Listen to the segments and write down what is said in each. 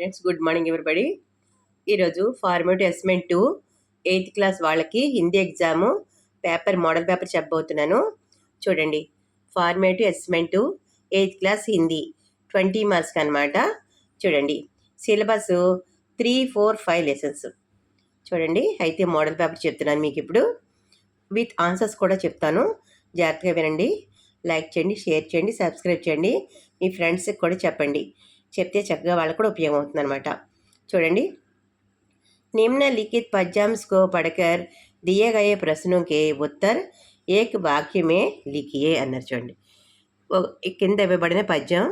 Friends good morning everybody. ఈరోజు formative assessment two eighth class వాళ్ళకి Hindi exam paper model paper చెప్పబోతున్నాను. చూడండి formative assessment two eighth class Hindi twenty marks అనమాట చూడండి syllabus three four five lessons. చూడండి అయితే model paper చెప్తున్నాను మీకు ఇప్పుడు. విత్ ఆన్సర్స్ కూడా చెప్తాను. జాగ్రత్తగా వినండి. లైక్ చేయండి షేర్ చేయండి సబ్స్క్రైబ్ చేయండి. మీ ఫ్రెండ్స్కి కూడా చెప్పండి. చెప్తే చక్కగా వాళ్ళకు కూడా ఉపయోగం అవుతుంది అనమాట చూడండి. నిమ్న లిఖిత్ పద్యాంశ కో పడకర్ దియగయే ప్రశ్నకే ఉత్తర్ ఏక్ వాక్యమే లిఖియే అన్నారు చూడండి. కింద ఇవ్వబడిన పద్యం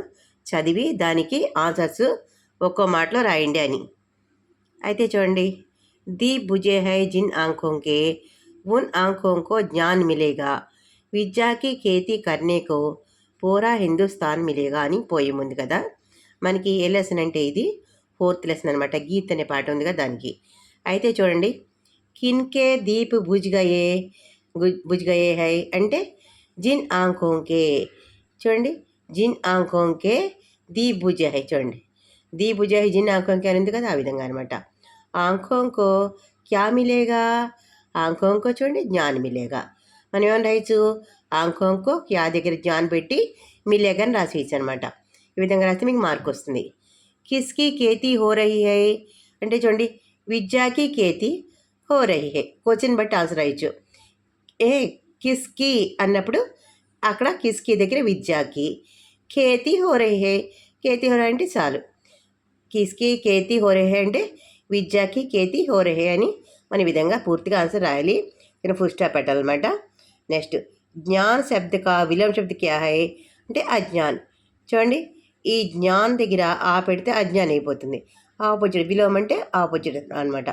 చదివి దానికి ఆన్సర్స్ ఒక్కో మాటలో రాయండి అని. అయితే చూడండి. ది భుజే హై జిన్ ఆంకోంకే ఉన్ ఆంకోంకో జ్ఞాన్ మిలేగా విద్యాకి కేతి కర్ణేకో పూరా హిందుస్థాన్ మిలేగా అని పోయి ఉంది కదా? మనకి ఏ లెసన్ అంటే ఇది? ఫోర్త్ లెసన్ అనమాట గీత్ అనే పాట ఉంది కదా దానికి. అయితే చూడండి. కిన్కే దీప్ భుజ్గయే భుజ్గయే హై అంటే జిన్ ఆంకోంకే చూడండి. జిన్ ఆంకోంకే దీ బుజ్ హై చూడండి. దీ భుజ హై జిన్ ఆంకోంకే అని ఉంది కదా ఆ విధంగా అనమాట ఆంకోంకో క్యా మిలేగా? ఆంకోంకో చూడండి జ్ఞాన్ మిలేగా. మనం ఏమని రాయచ్చు? ఆంకోంకో క్యా దగ్గర జ్ఞాన్ పెట్టి మిలేగా అని రాసి అనమాట ఈ విధంగా రాస్తే మీకు మార్క్ వస్తుంది. కిస్కి కేతి హో రహి హై అంటే చూడండి విద్యాకి కేతి హో రహి హై క్వశ్చన్ బట్టి ఆన్సర్ అయ్యచ్చు ఏ కిస్కి అన్నప్పుడు అక్కడ కిస్కి దగ్గర విద్యాకి. కేతి హో రహి హై కేతి హో అంటే చాలు. కిస్కి కేతి హో రహి హై అంటే విద్యాకి కేతి హో రహి హై అని మన విధంగా పూర్తిగా ఆన్సర్ రాయాలి. ఇక్కడ ఫుల్ స్టాప్ పెట్టాలన్నమాట. నెక్స్ట్ జ్ఞాన్ శబ్ద కా విలోమ శబ్ద క్యా హై? అంటే అజ్ఞాన్. చూడండి ఈ జ్ఞాన్ దగ్గర ఆ పెడితే అజ్ఞాన్ అయిపోతుంది ఆపోజిట్ విలోమ్ అంటే ఆపోజిట్ అనమాట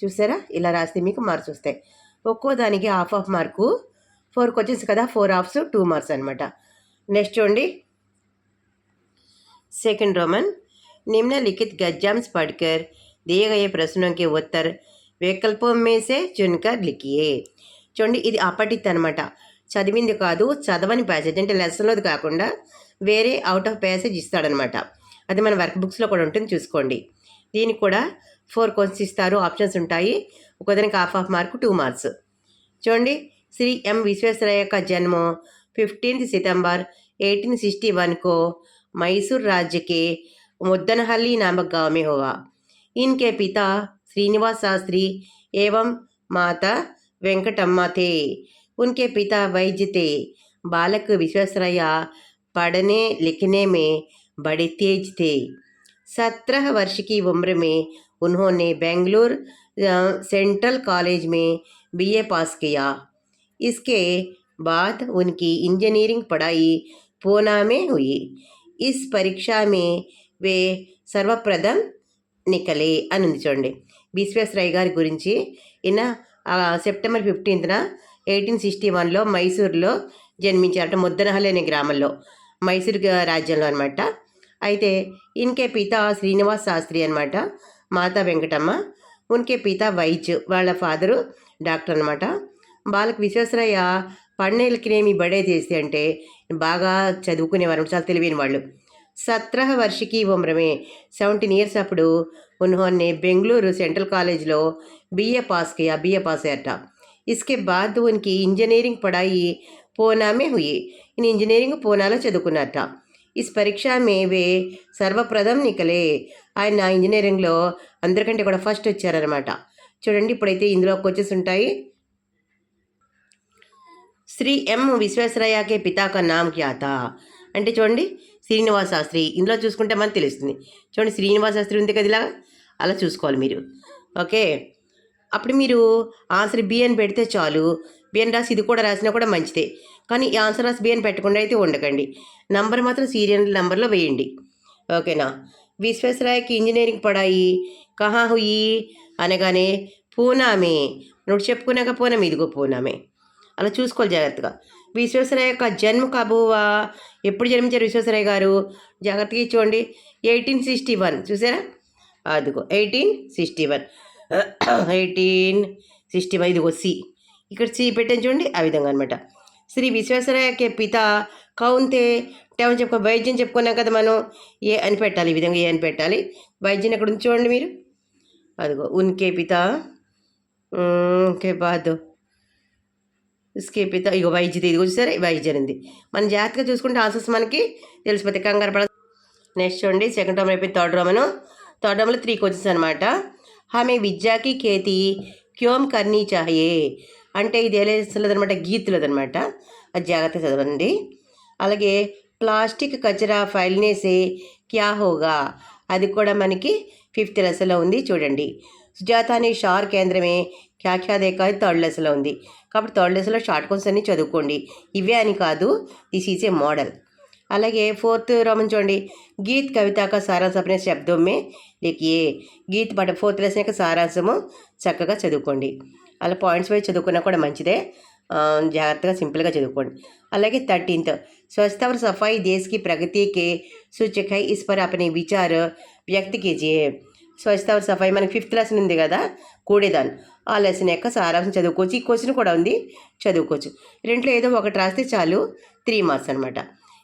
చూసారా ఇలా రాస్తే మీకు మార్క్స్ వస్తాయి ఒక్కో దానికి half of mark four questions కదా ఫోర్ హాఫ్స్ టూ మార్క్స్ అనమాట నెక్స్ట్ చూడండి सेकंड रोमन निम्नलिखित गद्यांश पढ़कर दिए गए प्रश्नों के उत्तर వికల్పం మేసే చున్కర్ లిఖియే చూడండి ఇది అపటిత్ అనమాట చదివింది కాదు చదవని ప్యాసేజ్ అంటే లెసన్లోది కాకుండా వేరే అవుట్ ఆఫ్ ప్యాసేజ్ ఇస్తాడనమాట అది మన వర్క్ బుక్స్లో కూడా ఉంటుంది చూసుకోండి దీనికి కూడా ఫోర్ క్వశ్చన్స్ ఇస్తారు ఆప్షన్స్ ఉంటాయి ఒకదానికి half of mark two marks చూడండి శ్రీ ఎం విశ్వేశ్వరయ్య का जन्म फिफ्टीन सितंबर 1861 को मैसूर राज्य के मुद्दनहल्ली नामक गांव में हुआ इनके पिता श्रीनिवास शास्त्री एवं माता वेंकटम्मा थे उनके पिता वैद्य थे बालक विश्वेश्वरैया पढ़ने लिखने में बड़े तेज थे सत्रह वर्ष की उम्र में उन्होंने बेंगलुरु अ, सेंट्रल कॉलेज में बीए पास किया इसके बाद उनकी इंजीनियरिंग पढ़ाई पूना में हुई इस परीक्षा में वे सर्वप्रथम నికలే అని ఉంది చూడండి విశ్వేశ్వరయ్య గారి గురించి ఈయన ఆ, సెప్టెంబర్ ఫిఫ్టీన్త్న ఎయిటీన్ సిక్స్టీ వన్లో మైసూర్లో జన్మించారట ముద్దనహల్లి అనే గ్రామంలో మైసూర్ రాజ్యంలో అనమాట అయితే ఇన్కే పిత శ్రీనివాస్ శాస్త్రి అనమాట మాతా వెంకటమ్మ ఉన్కే పిత వైద్యు వాళ్ళ ఫాదరు డాక్టర్ అనమాట వాళ్ళకి విశ్వేశ్వరయ్య పన్నేళ్ళకినేమి బడే చేసి అంటే బాగా చదువుకునేవారు చాలా తెలివైన వాళ్ళు. సత్రహ వర్షికి ఉమ్రమే సెవెంటీన్ ఇయర్స్ అప్పుడు ఉన్నోన్ని బెంగళూరు సెంట్రల్ కాలేజ్లో బిఏ పాస్కి బిఏ పాస్ అయ్యట इसके बाद उनकी इंजीनियरिंग पढ़ाई पूना में हुई इन इंजीनियरिंग పూనాలో చదువుకున్నారట ఇస్ పరీక్ష మే వే సర్వప్రథం నికలే ఆయన ఇంజనీరింగ్లో అందరికంటే కూడా ఫస్ట్ వచ్చారనమాట చూడండి ఇప్పుడైతే ఇందులో కోచెస్ ఉంటాయి శ్రీ ఎం విశ్వేశ్వరయ్యకే పితాక నామ్ క్యాత అంటే చూడండి శ్రీనివాస శాస్త్రి ఇందులో చూసుకుంటే మనకు తెలుస్తుంది చూడండి శ్రీనివాస శాస్త్రి ఉంది కదా ఇలా అలా చూసుకోవాలి మీరు ఓకే అప్పుడు మీరు ఆన్సర్ బి అని పెడితే చాలు. బి అని రాసి ఇది కూడా రాసినా కూడా మంచిదే. కానీ ఈ ఆన్సర్ రాసి బి అని పెట్టకుండా అయితే ఉండకండి. నంబర్ మాత్రం సీరియల్ నెంబర్లో వేయండి. ఓకేనా విశ్వేశ్వరాయకి ఇంజనీరింగ్ పడాయి. కహా హుయి అనగానే పూనామే. నువ్వు చెప్పుకున్నాక పూనమే ఇదిగో పూనామే. అలా చూసుకోవాలి జాగ్రత్తగా. విశ్వేశ్వరయ్య యొక్క జన్మ కబువా? ఎప్పుడు జన్మించారు విశ్వేశ్వరయ్య గారు? జాగ్రత్తగా చూడండి. ఎయిటీన్ సిక్స్టీ వన్ చూసారా? అదిగో eighteen sixty one eighteen sixty five ఇదిగో సి. ఇక్కడ సి పెట్టాను చూడండి ఆ విధంగా అనమాట శ్రీ విశ్వేశ్వరయ్యకే పిత కౌంతే తే పుట్టామని చెప్పుకో వైద్యం చెప్పుకున్నాం కదా మనం. ఏ అని పెట్టాలి ఈ విధంగా ఏ అని పెట్టాలి. వైద్యం ఎక్కడ ఉంది చూడండి మీరు. అదిగో ఉన్కే పిత కే బాద్ ఇస్కే పిత ఇగో వైద్యుది ఇది చూసారా? వైద్యం ఉంది మనం జాగ్రత్తగా చూసుకుంటే ఆన్సర్స్ మనకి తెలిసిపోతాయి. కంగారు పడ నెక్స్ట్ చూడండి సెకండ్ రోమ్ అయిపోయింది థర్డ్ రోమను థర్డ్ రోమ్లో త్రీ క్వశ్చన్స్ అనమాట ఆమె విద్యాకి కేతి క్యోమ్ కర్నీ చాయే. అంటే ఇది ఏలేస్తున్నది అనమాట గీతులది అనమాట అది జాగ్రత్తగా చదవండి. అలాగే ప్లాస్టిక్ కచరా ఫైల్నేసే క్యా హోగా? అది కూడా మనకి ఫిఫ్త్ లెసన్లో ఉంది. చూడండి. సుజాత అనే షార్ కేంద్రమే క్యా థర్డ్ లెసన్లో ఉంది. కాబట్టి థర్డ్ లెసన్లో షార్ట్ క్వశ్చన్స్ అన్ని చదువుకోండి. ఇవే అని కాదు. This is a model. అలాగే ఫోర్త్ రోమన్ చూడండి గీత్ కవిత का సారాంశ अपने శబ్దం మే లిఖియే గీత్ పాట ఫోర్త్ లెసన్ యొక్క సారాంశము చక్కగా చదువుకోండి అలా పాయింట్స్ వైజ్ చదువుకున్నా కూడా మంచిదే ఆ, జాగ్రత్తగా సింపుల్గా చదువుకోండి అలాగే థర్టీన్త్ స్వచ్ఛత और सफाई देश की प्रगति के सूचक है इस पर अपने विचार వ్యక్తి कीजिए స్వచ్ఛత और సఫాయి మనకి ఫిఫ్త్ లెసన్ ఉంది కదా కూడేదాన్ ఆ లెసన్ యొక్క సారాంశం చదువుకోవచ్చు ఈ క్వశ్చన్ కూడా ఉంది చదువుకోవచ్చు రెంట్లో ఏదో ఒకటి రాస్తే చాలు త్రీ మార్క్స్ అనమాట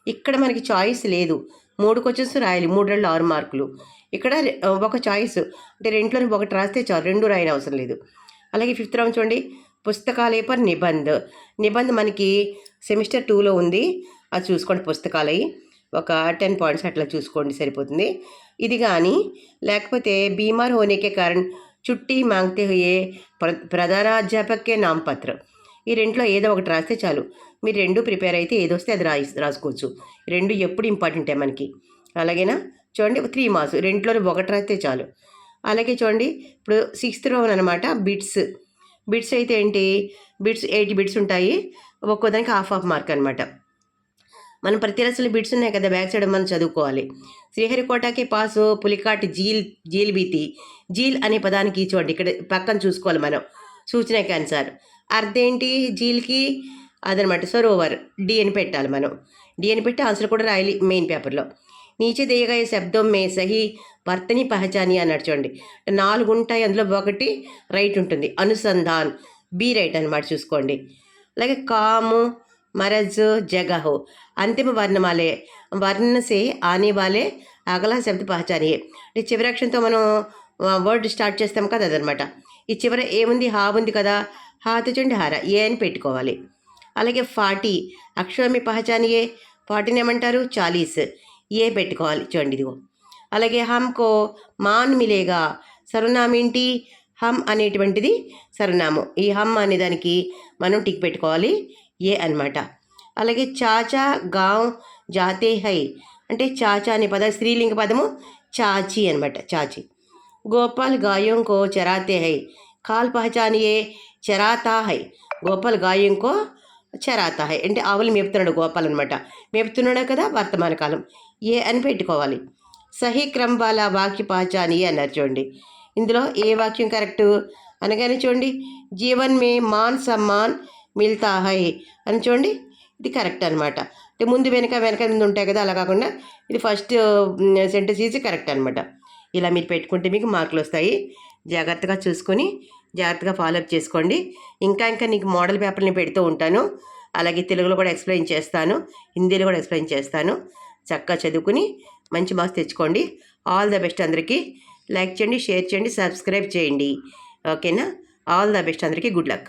ఇక్కడ మనకి చాయిస్ లేదు. మూడు క్వశ్చన్స్ రాయాలి. మూడు రెండు ఆరు మార్కులు. ఇక్కడ ఒక చాయిస్ అంటే రెంట్లోని ఒకటి రాస్తే చాలు. రెండు రాయని అవసరం లేదు. అలాగే ఫిఫ్త్ రౌండ్ చూడండి. పుస్తకాలే పర్ నిబంధ. నిబంధ మనకి సెమిస్టర్ టూలో ఉంది. అది చూసుకోండి పుస్తకాలవి ఒక టెన్ పాయింట్స్ అట్లా చూసుకోండి సరిపోతుంది. ఇది కానీ లేకపోతే బీమార్ హోనేకే కారణ్ చుట్టి మాంగతే హుయే ప్ర- ప్రధానాధ్యాపకే నామపత్ర. ఈ రెంట్లో ఏదో ఒకటి రాస్తే చాలు. మీరు రెండు ప్రిపేర్ అయితే ఏదో వస్తే అది రాయి రాసుకోవచ్చు. రెండు ఎప్పుడు ఇంపార్టెంటే మనకి. అలాగేనా? చూడండి త్రీ మార్క్స్. రెంట్లో ఒకటి రాస్తే చాలు. అలాగే చూడండి ఇప్పుడు సిక్స్త్ రో అనమాట బిట్స్. బిట్స్ అయితే ఏంటి? బిట్స్ ఎయిట్ బిట్స్ ఉంటాయి. ఒక్కోదానికి హాఫ్ హాఫ్ మార్క్ అనమాట మనం ప్రతి రసలు బిట్స్ ఉన్నాయి కదా బ్యాక్ సైడ్ మనం చదువుకోవాలి. శ్రీహరికోటకి పాసు పులికాట్ జీల్ జీల్ బీతి జీల్ అనే పదానికి చూడండి ఇక్కడ పక్కన చూసుకోవాలి మనం. సూచనకి అనుసార్ అర్థం ఏంటి జీల్కి అదనమాట. సరోవర్ డి అని పెట్టాలి మనం. డి అని పెట్టి ఆన్సర్ కూడా రాయాలి మెయిన్ పేపర్లో. నీచే దేయగా ఈ శబ్దం మే సహి భర్తని పహచాని అన్నాడు చూడండి. నాలుగు ఉంటాయి అందులో ఒకటి రైట్ ఉంటుంది. అనుసంధాన్. బి రైట్ అనమాట చూసుకోండి. అలాగే కాము మరజ్ జగహో. అంతిమ వర్ణమాలే. వర్ణసే సే ఆనే వాలే అగలా శబ్ద పహచానియే. అంటే చివరి అక్షరంతో మనం వర్డ్ స్టార్ట్ చేస్తాం కదా అదనమాట. ఈ చివర ఏముంది? హా ఉంది కదా. హా చూడండి హార. ఏ అని పెట్టుకోవాలి. అలాగే ఫార్టీ. అక్షరమి పహచానియే ఫార్టీని ఏమంటారు? చాలీస్. ఏ పెట్టుకోవాలి? చూడండి ఇదిగో. అలాగే హమ్కో మాన్ మిలేగా. సర్వనామం ఏంటి హమ్ అనేటువంటిది సర్వనామం. ఈ హమ్ అనే దానికి మనం టిక్ పెట్టుకోవాలి. ఏ అన్నమాట. అలాగే చాచా గావ్ జాతే హై. అంటే చాచా అనే పదం స్త్రీలింగ పదము చాచి అనమాట చాచి. గోపాల్ గాయోं को चराते हैं కాల్ పహచానియే చరాతా హై గోపాల్ గాయం కో చరాతా హై అంటే ఆవులు మేపుతున్నాడు గోపాల్ అనమాట మేపుతున్నాడు కదా వర్తమాన కాలం ఏ అని పెట్టుకోవాలి సహీ క్రమ్ వాల వాక్య పహచాని అన్నారు చూడండి ఇందులో ఏ వాక్యం కరెక్ట్ అనగానే చూడండి జీవన్ మే మాన్ సమ్మాన్ మిల్తా హై అని చూడండి ఇది కరెక్ట్ అనమాట అంటే ముందు వెనక వెనక ముందు ఉంటాయి కదా అలా కాకుండా ఇది ఫస్ట్ సెంటెన్స్ ఈజీ కరెక్ట్ అనమాట ఇలా మీరు పెట్టుకుంటే మీకు మార్కులు వస్తాయి. జాగ్రత్తగా చూసుకొని జాగ్రత్తగా ఫాలోఅప్ చేసుకోండి. ఇంకా ఇంకా నీకు మోడల్ పేపర్ని పెడుతూ ఉంటాను. అలాగే తెలుగులో కూడా ఎక్స్ప్లెయిన్ చేస్తాను. హిందీలో కూడా ఎక్స్ప్లెయిన్ చేస్తాను. చక్కగా చదువుకుని మంచి మార్క్స్ తెచ్చుకోండి. ఆల్ ద బెస్ట్ అందరికీ. లైక్ చేయండి షేర్ చేయండి సబ్స్క్రైబ్ చేయండి. ఓకేనా ఆల్ ద బెస్ట్ అందరికీ. Good luck